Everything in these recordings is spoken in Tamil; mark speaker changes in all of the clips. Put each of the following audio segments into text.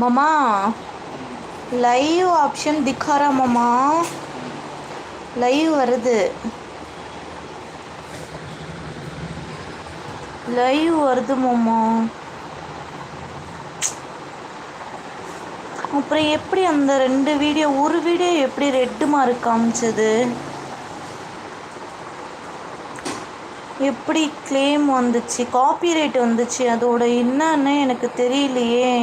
Speaker 1: ममा லைவ் ஆப்ஷன் திக்காரா மாமா? லைவ் வருது. லைவ் வருது மாமா. அப்புறம் எப்படி அந்த ரெண்டு வீடியோ ஒரு வீடியோ எப்படி ரெட்டு மார்க் காமிச்சது? எப்படி கிளைம் வந்துச்சு? காப்பிரைட் வந்துச்சு. அதோட என்னன்னு எனக்கு தெரியலையே.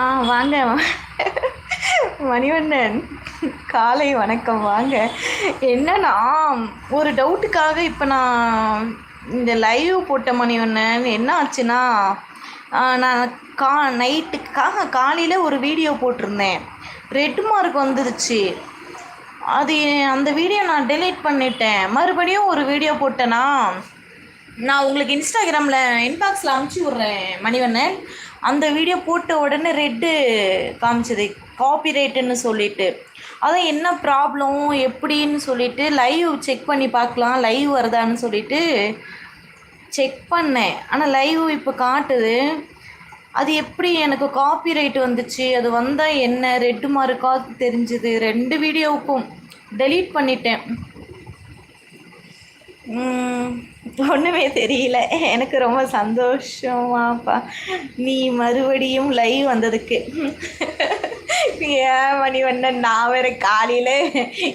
Speaker 1: ஆ வாங்க. மணிவண்ணன் காலை வணக்கம். வாங்க. என்னன்னா ஒரு டவுட்டுக்காக இப்போ நான் இந்த லைவ் போட்ட மணிவண்ணன் என்ன ஆச்சுன்னா நான் கா நைட்டுக்காக காலையில் ஒரு வீடியோ போட்டிருந்தேன். ரெட் மார்க் வந்துருச்சு. அது அந்த வீடியோ நான் டெலீட் பண்ணிட்டேன். மறுபடியும் ஒரு வீடியோ போட்டேனா? நான் உங்களுக்கு இன்ஸ்டாகிராமில் இன்பாக்ஸில் அமுச்சு விட்றேன் மணிவண்ணன். அந்த வீடியோ போட்ட உடனே ரெட்டு காமிச்சது. காப்பிரைட்டுன்னு சொல்லிட்டு. அதான் என்ன ப்ராப்ளம் எப்படின்னு சொல்லிட்டு லைவ் செக் பண்ணி பார்க்கலாம். லைவ் வருதான்னு சொல்லிட்டு செக் பண்ணேன். ஆனால் லைவ் இப்போ காட்டுது. அது எப்படி எனக்கு காப்பிரைட் வந்துச்சு? அது வந்தால் என்ன? ரெட்டு மார்க்கா தெரிஞ்சுது. ரெண்டு வீடியோவுக்கும் டெலீட் பண்ணிட்டேன். ஒன்றுமே தெரியல. எனக்கு ரொம்ப சந்தோஷமாப்பா நீ மறுபடியும் லைவ் வந்ததுக்கு. ஏன் மணிவண்ணன் நான் வேற காலையில்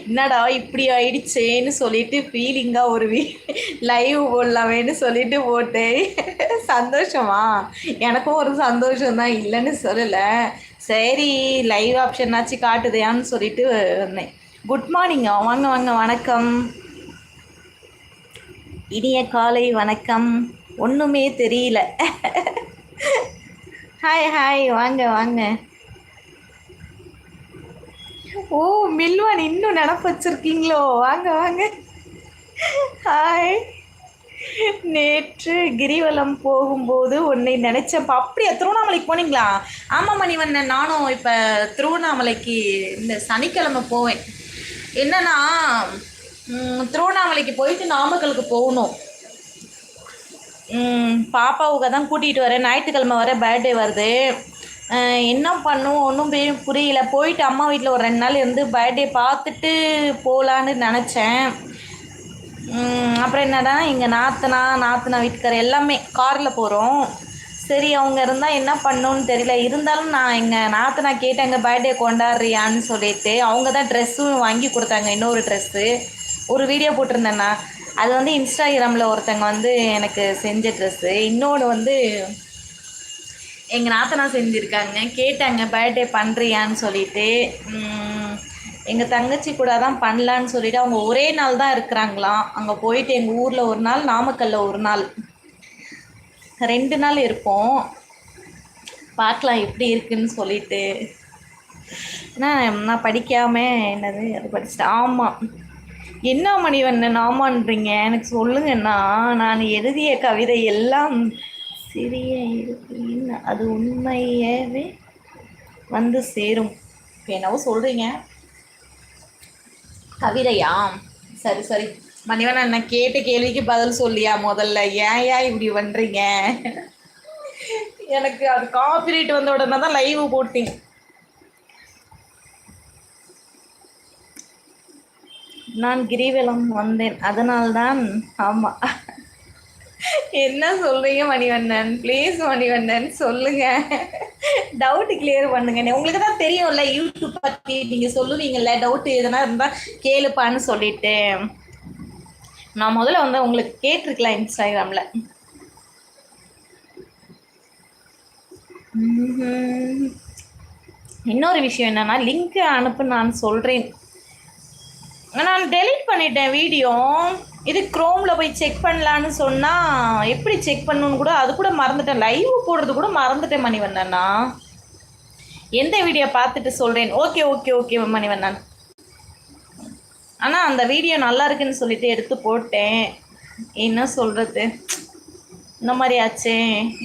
Speaker 1: என்னடா இப்படி ஆயிடுச்சேன்னு சொல்லிட்டு ஃபீலிங்காக ஒரு வீ லைவ் போடலாமேன்னு சொல்லிட்டு போட்டேன். சந்தோஷமா? எனக்கும் ஒரு சந்தோஷம் தான். இல்லைன்னு சொல்லலை. சரி லைவ் ஆப்ஷனாச்சும் காட்டுதையான்னு சொல்லிட்டு வந்தேன். குட் மார்னிங் வாங்க வாங்க வணக்கம். இனிய காலை வணக்கம். ஒன்றுமே தெரியல. ஹாய் ஹாய் வாங்க வாங்க. ஓ மில்வான் இன்னும் நினப்பு வச்சுருக்கீங்களோ? வாங்க வாங்க. ஹாய் நேற்று கிரிவலம் போகும்போது உன்னை நினைச்சப்ப அப்படியா திருவண்ணாமலைக்கு போனீங்களா? ஆமாம் மணிவண்ணன் நானும் இப்போ திருவண்ணாமலைக்கு இந்த சனிக்கிழமை போவேன். என்னன்னா திருவண்ணாமலைக்கு போயிட்டு நாமக்கலுக்கு போகணும். பாப்பாவுக்கு தான் கூட்டிகிட்டு வரேன். ஞாயிற்றுக்கிழமை வர பர்த்டே வருது. என்ன பண்ணும்? ஒன்றும் புரியல. போயிட்டு அம்மா வீட்டில் ஒரு ரெண்டு நாள் இருந்து பர்த்டே பார்த்துட்டு போகலான்னு நினச்சேன். அப்புறம் என்னடா இங்கே நாத்தனா நாத்தனா வீட்டுக்காரர் எல்லாமே காரில் போகிறோம் சரி அவங்க இருந்தால் என்ன பண்ணணும்னு தெரியல. இருந்தாலும் நான் எங்கள் நாத்தனா கேட்டேங்க பர்த்டே கொண்டாடுறியான்னு சொல்லிட்டு. அவங்க தான் ட்ரெஸ்ஸும் வாங்கி கொடுத்தாங்க இன்னொரு ட்ரெஸ்ஸு ஒரு வீடியோ போட்டிருந்தேண்ணா அது வந்து இன்ஸ்டாகிராமில் ஒருத்தங்க வந்து எனக்கு செஞ்ச ட்ரெஸ்ஸு இன்னொன்று வந்து எங்கள் நாத்தனா செஞ்சுருக்காங்க. கேட்டாங்க பர்த்டே பண்ணுறியான்னு சொல்லிட்டு. எங்கள் தங்கச்சி கூட தான் பண்ணலான்னு சொல்லிட்டு அவங்க ஒரே நாள் தான் இருக்கிறாங்களாம். அங்கே போயிட்டு எங்கள் ஊரில் ஒரு நாள் நாமக்கல்ல ஒரு நாள். ரெண்டு நாள் இருப்போம். பார்க்கலாம் எப்படி இருக்குன்னு சொல்லிட்டு. ஏன்னா நான் படிக்காமல் என்னது அது படிச்சுட்டேன். ஆமாம் என்ன மணிவண்ணன் ஆமான்றீங்க எனக்கு சொல்லுங்கன்னா நான் எழுதிய கவிதை எல்லாம் சிறிய இருப்பின் அது உண்மையவே வந்து சேரும். என்னவோ சொல்கிறீங்க கவிதையா? சரி சரி. மணிவன் நான் கேட்ட கேள்விக்கு பதில் சொல்லியா முதல்ல? ஏன் ஏன் இப்படி பண்ணுறீங்க எனக்கு அது காப்பிரைட் வந்த உடனே தான் லைவ் போட்டீங்க நான் கிரிவலம் வந்தேன். அதனால்தான் ஆமாம் என்ன சொல்றீங்க மணிவண்ணன்? ப்ளீஸ் மணிவண்ணன் சொல்லுங்க. டவுட் கிளியர் பண்ணுங்க. உங்களுக்கு தான் தெரியும்ல யூடியூப் பத்தி நீங்க சொல்லுவீங்கல்ல டவுட் எதனா இருந்தா கேளுப்பான்னு சொல்லிட்டு. நான் முதல்ல வந்து உங்களுக்கு கேட்டிருக்கலாம் இன்ஸ்டாகிராம்ல இன்னொரு விஷயம் என்னன்னா லிங்க் அனுப்பு நான் சொல்றேன். நான் டெலீட் பண்ணிட்டேன் வீடியோ இது க்ரோமில் போய் செக் பண்ணலான்னு சொன்னால் எப்படி செக் பண்ணுன்னு கூட அது கூட மறந்துட்டேன். லைவ் போடுறது கூட மறந்துட்டேன் மணிவண்ணனா எந்த வீடியோ பார்த்துட்டு சொல்கிறேன் ஓகே ஓகே ஓகே மணிவண்ணன் ஆனால் அந்த வீடியோ நல்லா இருக்குன்னு சொல்லிட்டு எடுத்து போட்டேன். என்ன சொல்கிறது இந்த மாதிரி ஆச்சே.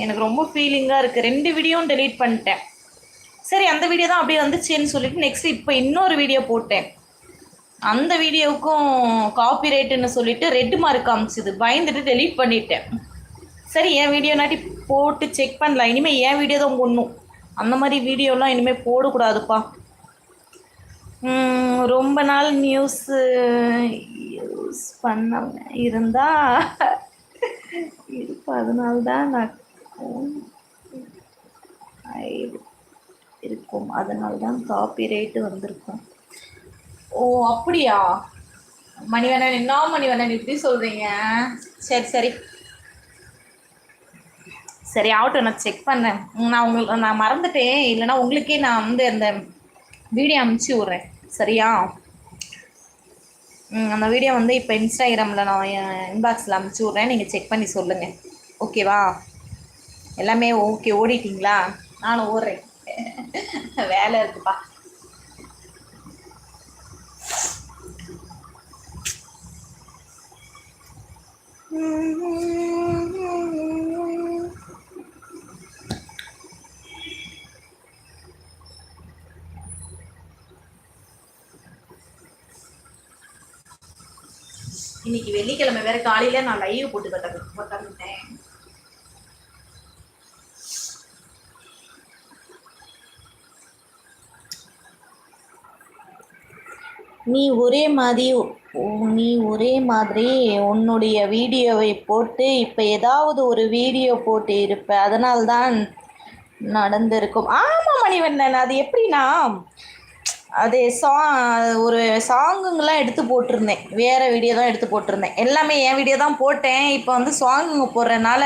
Speaker 1: எனக்கு ரொம்ப ஃபீலிங்காக இருக்குது ரெண்டு வீடியோவும் டெலீட் பண்ணிட்டேன். சரி அந்த வீடியோ தான் அப்படியே வந்துச்சேன்னு சொல்லிட்டு நெக்ஸ்ட் இப்போ இன்னொரு வீடியோ போட்டேன். அந்த வீடியோவுக்கும் காப்பிரைட்டுன்னு சொல்லிட்டு ரெட் மார்க் காமிச்சுது. பயந்துட்டு டெலீட் பண்ணிட்டேன். சரி என் வீடியோ நாட்டி போட்டு செக் பண்ணலாம். இனிமேல் என் வீடியோ தான் போடணும் அந்த மாதிரி வீடியோலாம் இனிமேல் போடக்கூடாதுப்பா. ரொம்ப நாள் நியூஸு யூஸ் பண்ணவங்க இருந்தா இருப்பா அதனால தான் நான் இருக்கும். அதனால தான் காப்பி ரேட்டு வந்திருக்கும். ஓ அப்படியா? மணிவண்ணன் என்ன மணிவண்ணன் இப்படி சொல்கிறீங்க சரி சரி. சரி ஆகட்டும் நான் செக் பண்ணேன் நான் உங்களுக்கு நான் மறந்துட்டேன். இல்லைன்னா உங்களுக்கே நான் வந்து அந்த வீடியோ அனுப்பிச்சி விட்றேன். சரியா? ம், அந்த வீடியோ வந்து இப்போ இன்ஸ்டாகிராமில் நான் இன்பாக்ஸில் அனுப்பிச்சி விட்றேன். நீங்கள் செக் பண்ணி சொல்லுங்கள் ஓகேவா எல்லாமே ஓகே ஓடிட்டீங்களா? நானும் ஓடுறேன். வேலை இருக்குப்பா. இன்னைக்கு வெள்ளிக்கிழமை வேற காலையில நான் லைவ் போட்டு கட்ட நீ ஒரே மாதிரி நீ ஒரே மாதிரி உன்னுடைய வீடியோவை போட்டு இப்போ ஏதாவது ஒரு வீடியோ போட்டு இருப்ப. அதனால்தான் நடந்திருக்கும். ஆமாம் மணிவண்ணன் அது எப்படின்னா அது சா ஒரு சாங்குங்கெல்லாம் எடுத்து போட்டிருந்தேன். வேறு வீடியோ தான் எடுத்து போட்டிருந்தேன். எல்லாமே என் வீடியோ தான் போட்டேன். இப்போ வந்து சாங்குங்க போடுறதுனால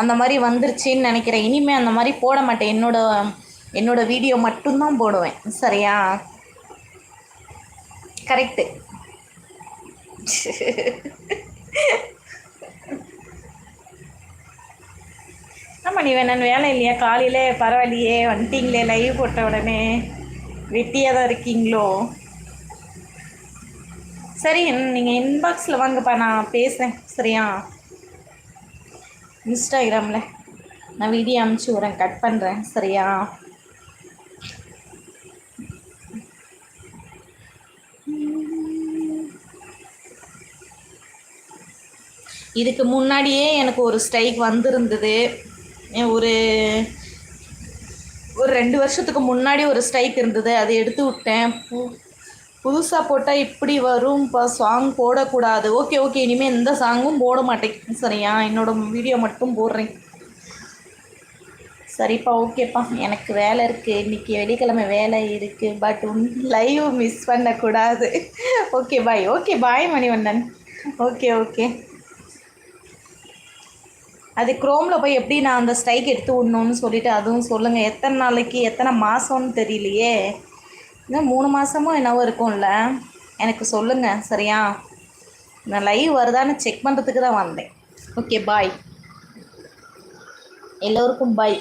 Speaker 1: அந்த மாதிரி வந்துருச்சுன்னு நினைக்கிறேன். இனிமேல் அந்த மாதிரி போட மாட்டேன். என்னோட என்னோட வீடியோ மட்டும்தான் போடுவேன். சரியா? கரெக்டு ஆமாம் நீ வேணான்னு வேலை இல்லையா? காலையிலே பரவாயில்லையே. வந்துட்டீங்களே லைவ் போட்ட உடனே. வெட்டியாக தான் இருக்கீங்களோ? சரி நீங்கள் இன்பாக்ஸில் வாங்கப்பா நான் பேசுகிறேன் சரியா? இன்ஸ்டாகிராமில். நான் வீடியோ அனுப்பிச்சி விட்றேன் கட் பண்ணுறேன் சரியா? இதுக்கு முன்னாடியே எனக்கு ஒரு ஸ்ட்ரைக் வந்திருந்தது. ஒரு ரெண்டு வருஷத்துக்கு முன்னாடி ஒரு ஸ்ட்ரைக் இருந்தது. அதை எடுத்து விட்டேன். பு புதுசாக போட்டால் இப்படி வரும்ப்பா சாங் போடக்கூடாது. Okay okay. இனிமேல் எந்த சாங்கும் போட மாட்டேன். சரியா? என்னோட வீடியோ மட்டும் போடுறேன். சரிப்பா ஓகேப்பா. எனக்கு வேலை இருக்குது இன்றைக்கி வெள்ளிக்கிழமை வேலை இருக்குது பட் உன் லைவ் மிஸ் பண்ணக்கூடாது. Okay bye okay bye Manivannan. Okay okay. அது குரோமில் போய் எப்படி நான் அந்த ஸ்ட்ரைக் எடுத்து விடணும்னு சொல்லிவிட்டு அதுவும் சொல்லுங்கள் எத்தனை நாளைக்கு எத்தனை மாதம்னு தெரியலையே. இன்னும் மூணு மாதமும் என்னவோ இருக்கும்ல. எனக்கு சொல்லுங்கள் சரியா? நான் லைவ் வருதான்னு செக் பண்ணுறதுக்கு தான் வந்தேன். ஓகே பாய் எல்லோருக்கும் பாய்